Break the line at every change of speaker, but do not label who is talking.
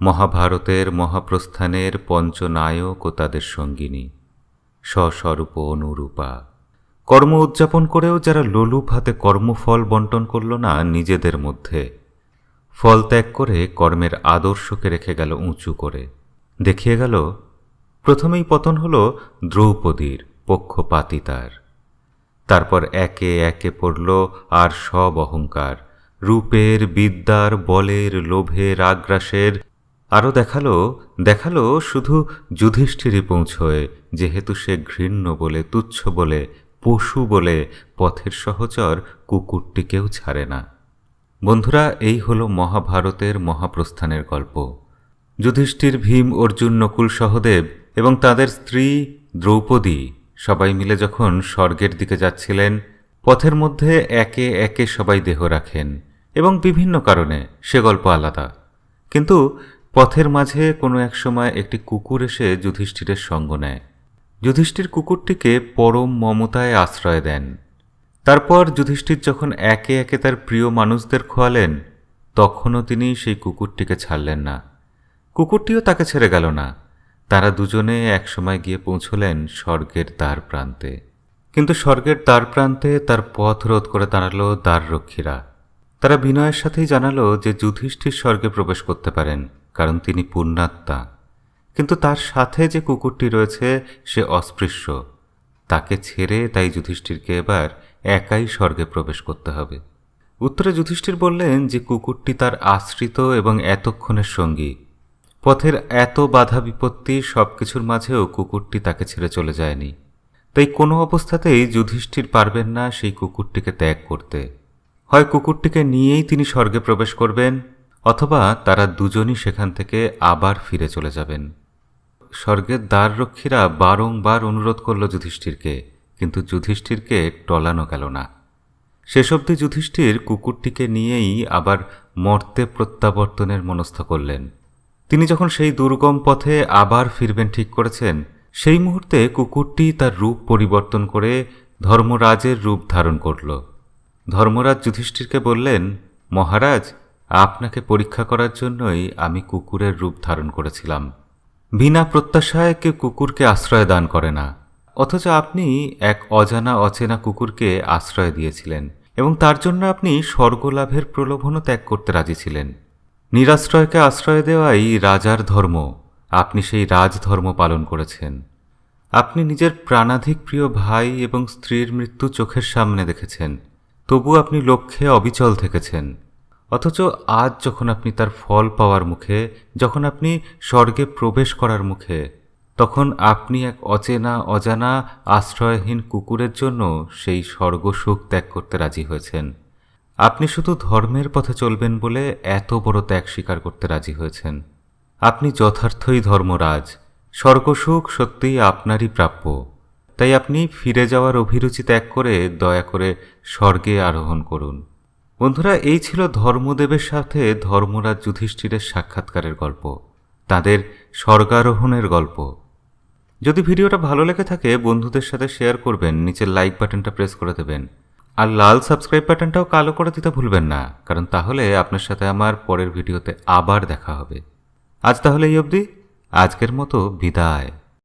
মহাভারতের মহাপ্রস্থানের পঞ্চনায়ক ও তাদের সঙ্গিনী, স্বস্বরূপ অনুরূপা। কর্ম উদযাপন করেও যারা লোলুপ হাতে কর্মফল বন্টন করল না, নিজেদের মধ্যে ফল ত্যাগ করে কর্মের আদর্শকে রেখে গেল উঁচু করে। দেখিয়ে গেল, প্রথমেই পতন হল দ্রৌপদীর পক্ষপাতিতার। তারপর একে একে পড়ল আর সব অহংকার, রূপের, বিদ্যার, বলের, লোভের, আগ্রাসের আরও দেখাল দেখাল শুধু যুধিষ্ঠিরই পৌঁছয়, যেহেতু সে ঘৃণ্য বলে, তুচ্ছ বলে, পশু বলে, পথের সহচর কুকুরটিকেও ছাড়ে না। বন্ধুরা, এই হলো মহাভারতের মহাপ্রস্থানের গল্প। যুধিষ্ঠির, ভীম, অর্জুন, নকুল, সহদেব এবং তাদের স্ত্রী দ্রৌপদী সবাই মিলে যখন স্বর্গের দিকে যাচ্ছিলেন, পথের মধ্যে একে একে সবাই দেহ রাখেন এবং বিভিন্ন কারণে সে গল্প আলাদা। কিন্তু পথের মাঝে কোনো এক সময় একটি কুকুর এসে যুধিষ্ঠিরের সঙ্গ নেয়। যুধিষ্ঠির কুকুরটিকে পরম মমতায় আশ্রয় দেন। তারপর যুধিষ্ঠির যখন একে একে তার প্রিয় মানুষদের খোয়ালেন, তখনও তিনি সেই কুকুরটিকে ছাড়লেন না। কুকুরটিও তাকে ছেড়ে গেল না। তারা দুজনে একসময় গিয়ে পৌঁছলেন স্বর্গের দ্বার প্রান্তে। কিন্তু স্বর্গের দ্বার প্রান্তে তার পথ রোধ করে দাঁড়াল দ্বাররক্ষীরা তারা বিনয়ের সাথেই জানালো যে যুধিষ্ঠির স্বর্গে প্রবেশ করতে পারেন। কারণ তিনি পুণ্যাত্মা। কিন্তু তার সাথে যে কুকুরটি রয়েছে, সে অস্পৃশ্য। তাকে ছেড়ে তাই যুধিষ্ঠিরকে এবার একাই স্বর্গে প্রবেশ করতে হবে। উত্তরে যুধিষ্ঠির বললেন যে, কুকুরটি তার আশ্রিত এবং এতক্ষণের সঙ্গী। পথের এত বাধা বিপত্তি সব কিছুর মাঝেও কুকুরটি তাকে ছেড়ে চলে যায়নি। তাই কোনো অবস্থাতেই যুধিষ্ঠির পারবেন না সেই কুকুরটিকে ত্যাগ করতে। হয় কুকুরটিকে নিয়েই তিনি স্বর্গে প্রবেশ করবেন অথবা তারা দুজনই সেখান থেকে আবার ফিরে চলে যাবেন। স্বর্গের দ্বাররক্ষীরা বারংবার অনুরোধ করল যুধিষ্ঠিরকে, কিন্তু যুধিষ্ঠিরকে টলানো গেল না। শেষ অবধি যুধিষ্ঠির কুকুরটিকে নিয়েই আবার মর্তে প্রত্যাবর্তনের মনস্থ করলেন। তিনি যখন সেই দুর্গম পথে আবার ফিরবেন ঠিক করেছেন, সেই মুহূর্তে কুকুরটি তার রূপ পরিবর্তন করে ধর্মরাজের রূপ ধারণ করল। ধর্মরাজ যুধিষ্ঠিরকে বললেন, মহারাজ আপনাকে পরীক্ষা করার জন্যই আমি কুকুরের রূপ ধারণ করেছিলাম। বিনা প্রত্যাশায় কেউ কুকুরকে আশ্রয় দান করে না। অথচ আপনি এক অজানা অচেনা কুকুরকে আশ্রয় দিয়েছিলেন এবং তার জন্য আপনি স্বর্গলাভের প্রলোভনও ত্যাগ করতে রাজি ছিলেন। নিরাশ্রয়কে আশ্রয় দেওয়াই রাজার ধর্ম। আপনি সেই রাজধর্ম পালন করেছেন। আপনি নিজের প্রাণাধিক প্রিয় ভাই এবং স্ত্রীর মৃত্যু চোখের সামনে দেখেছেন। তবু আপনি লক্ষ্যে অবিচল থেকেছেন। অথচ আজ যখন আপনি তার ফল পাওয়ার মুখে, যখন আপনি স্বর্গে প্রবেশ করার মুখে, তখন আপনি এক অচেনা, অজানা, আশ্রয়হীন কুকুরের জন্য সেই স্বর্গ সুখ ত্যাগ করতে রাজি হয়েছেন। আপনি শুধু ধর্মের পথে চলবেন বলে এত বড় ত্যাগ স্বীকার করতে রাজি হয়েছেন। আপনি যথার্থই ধর্মরাজ। স্বর্গসুখ সত্যিই আপনারই প্রাপ্য। তাই আপনি ফিরে যাওয়ার অভিরুচি ত্যাগ করে দয়া করে স্বর্গে আরোহণ করুন। বন্ধুরা, এই ছিল ধর্মদেবের সাথে ধর্মরাজ যুধিষ্ঠিরের সাক্ষাৎকারের গল্প, তাদের স্বর্গারোহণের গল্প। যদি ভিডিওটা ভালো লেগে থাকে, বন্ধুদের সাথে শেয়ার করবেন, নিচের লাইক বাটনটা প্রেস করে দেবেন, আর লাল সাবস্ক্রাইব বাটনটাও কালো করে দিতে ভুলবেন না, কারণ তাহলে আপনার সাথে আমার পরের ভিডিওতে আবার দেখা হবে। আজ তাহলে এই অবধি, আজকের মতো বিদায়।